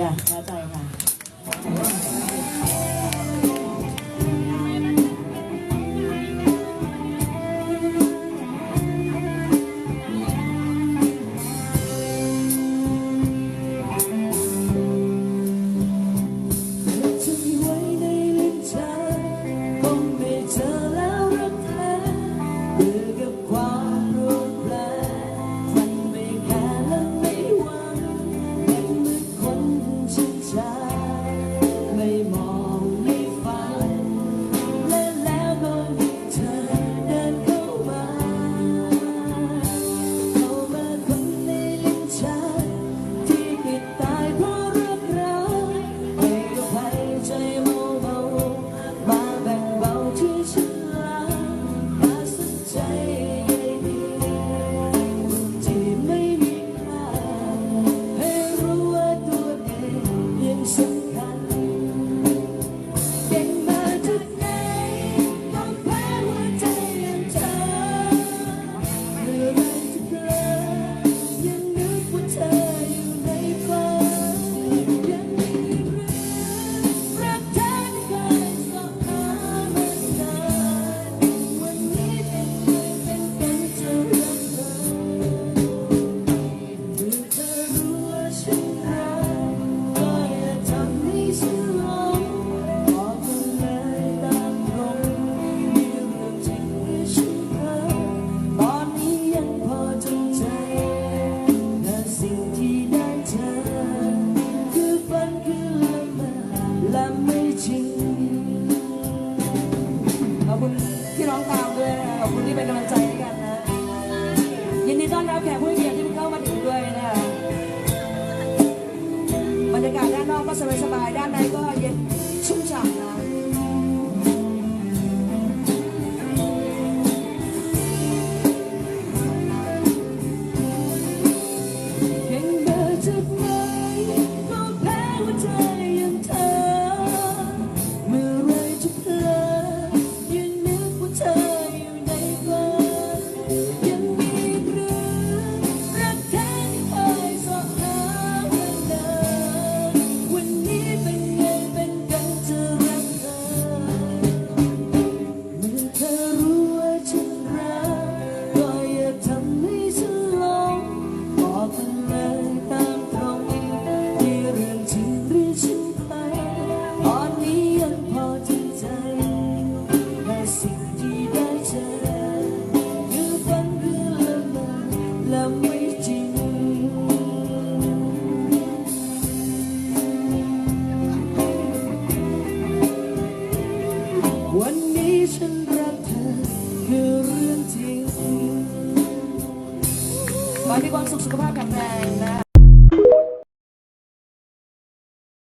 来照一下。 ขอบคุณพี่น้องตามด้วยขอบคุณที่เป็นกำลังใจด้วยกันนะ ยินดีต้อนรับแขกผู้เกียรติที่เข้ามาถึงด้วยนะบรรยากาศด้านนอกก็สบายๆด้านในก็เย็น ฉันรักเธอคืรื่ขอให้มีความสุขสุขภาพแข็งแรงนะ